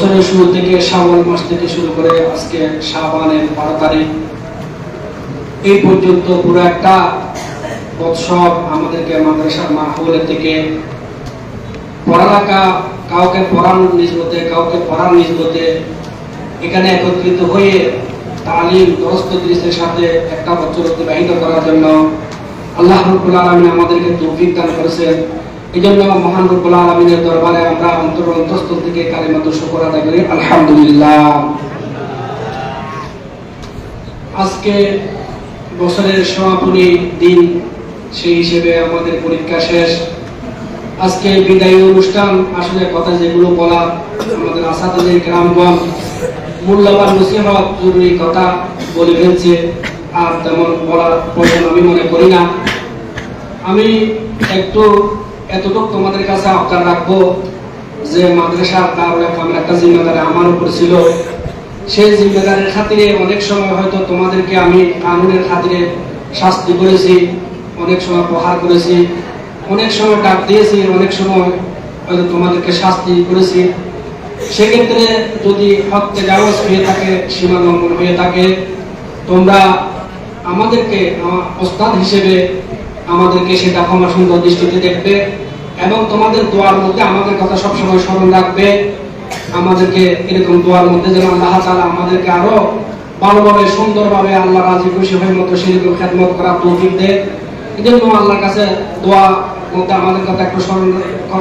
বছরের শুরু থেকে শ্রাবণ মাস থেকে শুরু করে আজকে শাবানের বারো তারিখ, এই পর্যন্ত পুরো একটা উৎসব আমাদেরকে মাদ্রাসার মাহবুলের থেকে পড়ালেখা, কাউকে পড়ানোর নিজবতে কাউকে পড়ার নিজবতে এখানে একত্রিত হয়ে তালিম, দরস্ত দৃশ্যের সাথে একটা বছর অতিবাহিত করার জন্য আল্লাহ রব্বুল আলমিন আমাদেরকে তৌফিক দান করেছেন। এই জন্য মহান রব্বুল আলমিনের দরবারে আমরা অন্তর অন্তঃস্থল থেকে কালিমাত শুকর আদায় করি। আলহামদুলিল্লাহ। আজকে বছরের সমাপনী দিন, সেই হিসেবে আমাদের পরীক্ষা শেষ। আজকে বিদায়ী অনুষ্ঠান, আসলে কথা যেগুলো বলা আমাদের আসাদের গ্রামগণ, মূল্যবান নসিহত, জরুরি কথা বলে ফেলছে, আর তেমন বলার প্রয়োজন আমি মনে করি না। আমি একটু এতটুকু তোমাদের কাছে আবদার রাখব যে মাদ্রাসা দারুল ইসলামের একটা জিম্মেদারি আমার উপর ছিল। সেই জিম্মেদারির খাতিরে অনেক সময় হয়তো তোমাদেরকে আমি কানুনের খাতিরে শাস্তি করেছি, অনেক সময় প্রহার করেছি, অনেক সময় ডাক দিয়েছি, অনেক সময় হয়তো তোমাদেরকে শাস্তি করেছি। সেক্ষেত্রে যদি হত্যা জাওয়াজ হয়ে থাকে, সীমা লঙ্ঘন হয়ে থাকে, তোমরা আমাদেরকে ওস্তাদ হিসেবে আমাদেরকে সেটা ক্ষমা সুন্দর দৃষ্টিতে দেখবে। এবং তোমাদের দোয়ার মধ্যে আমাদের কথা সবসময় স্মরণ রাখবে। আমাদেরকে এরকম দোয়ার মধ্যে যেন আল্লাহ তাআলা আমাদেরকে আরও ভালোভাবে, সুন্দরভাবে আল্লাহ রাজি, খুশি হয়ে মতো সেরকম খেদমত করার তৌফিক দেয়। এই জন্য আল্লাহর কাছে দোয়া মধ্যে আমাদের কথা একটু স্মরণ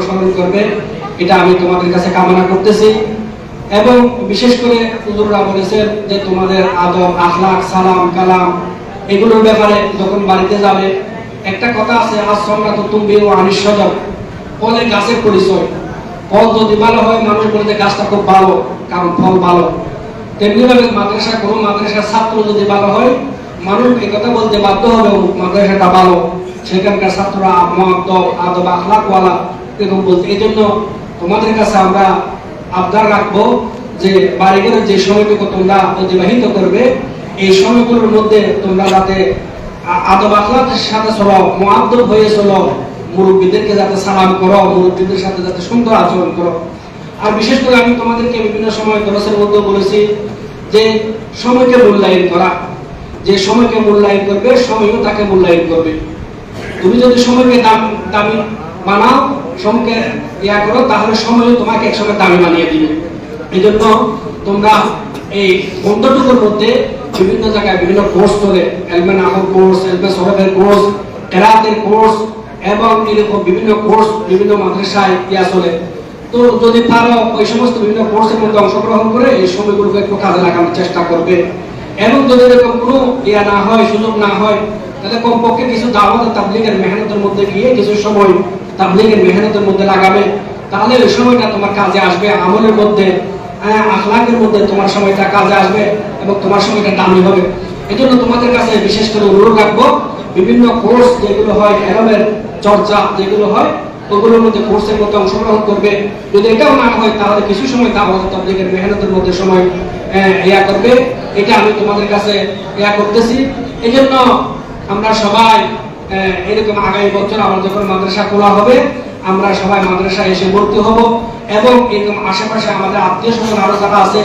স্মরণ করবে। এটা আমি তোমাদের কাছে কামনা করতেছি। এবং বিশেষ করে হুজুররা বলেছেন যে তোমাদের আদব আখলাক সালাম, কালাম এগুলোর ব্যাপারে যখন বাড়িতে যাবে, একটা কথা আছে আজ তো তুমি ও আনিস সজব ফলে গাছের পরিচয়। ফল যদি ভালো হয়, মানুষ বলতে গাছটা খুব ভালো, কারণ ফল ভালো। তেমনি ভাবে মাদ্রাসা, কোনো মাদ্রাসার ছাত্র যদি ভালো হয়, মানুষ এই কথা বলতে বাধ্য হবে মাদ্রাসাটা ভালো। সেখানকার ছাত্ররা মহাদ্দব আদব আখলাকওয়ালা এরকম বলতে এই জন্য তোমাদের কাছে আমরা আবদার রাখব যে বাড়িঘরের যে সময়টুকু তোমরা অতিবাহিত করবে, এই সময়গুলোর মধ্যে তোমরা যাতে আদব আখলাকের সাথে চলো মুআদ্দব হয়ে চলো। মুরব্বীদেরকে যাতে সালাম করো, মুরব্বীদের সাথে যাতে সুন্দর আচরণ করো। আর বিশেষ করে আমি তোমাদেরকে বিভিন্ন সময় দরসের মধ্যে বলেছি যে সময়কে মূল্যায়ন করা। যে সময়কে মূল্যায়ন করবে, সময়ও তাকে মূল্যায়ন করবে। তুমি যদি সময়কে দাম, দামি বানাও, সময়কে ইয়া করো, তাহলে সময়ও তোমাকে একসময় দামি বানিয়ে দিবে। এই জন্য তোমরা এই বন্ধটুকুর মধ্যে বিভিন্ন জায়গায় বিভিন্ন কোর্স চলে এলমে নাহর কোর্স এলমে সরফের কোর্স কেরাতের কোর্স এবং এরকম বিভিন্ন কোর্স বিভিন্ন মাদ্রাসায় ইয়া তো যদি পারো ওই সমস্ত বিভিন্ন কোর্সের মধ্যে অংশগ্রহণ করে এই সময়গুলোকে একটু কাজে লাগানোর চেষ্টা করবে। এবং যদি এরকম কোনো ইয়া না হয় সুযোগ না হয় তাহলে কমপক্ষে কিছু দাওয়াত তাবলিগের মেহনতের মধ্যে গিয়ে কিছু সময় তাবলিগের মেহনতের মধ্যে লাগাবে। তাহলে ওই সময়টা তোমার কাজে আসবে আমলের মধ্যে হ্যাঁ, আখলাকের মধ্যে তোমার সময়টা কাজে আসবে এবং তোমার সময়টা দামি হবে। এই জন্য তোমাদের কাছে বিশেষ করে অনুরোধ রাখব বিভিন্ন কোর্স যেগুলো হয় এরমের চর্চা যেগুলো হয়, ওগুলোর মধ্যে কোর্সের মধ্যে অংশগ্রহণ করবে। যদি এটাও না হয়, তাহলে কিছু সময় দাওয়াত তাবলিগের মেহনতের মধ্যে সময় ইয়া করবে। এটা আমি তোমাদের কাছে ইয়া করতেছি। এই জন্য আমরা সবাই এরকম আগামী বছর আমার যখন মাদ্রাসা খোলা হবে, আমরা সবাই মাদ্রাসায় এসে ভর্তি হব। এবং এরকম আশেপাশে আমাদের আত্মীয় স্বজন আরও যারা আছে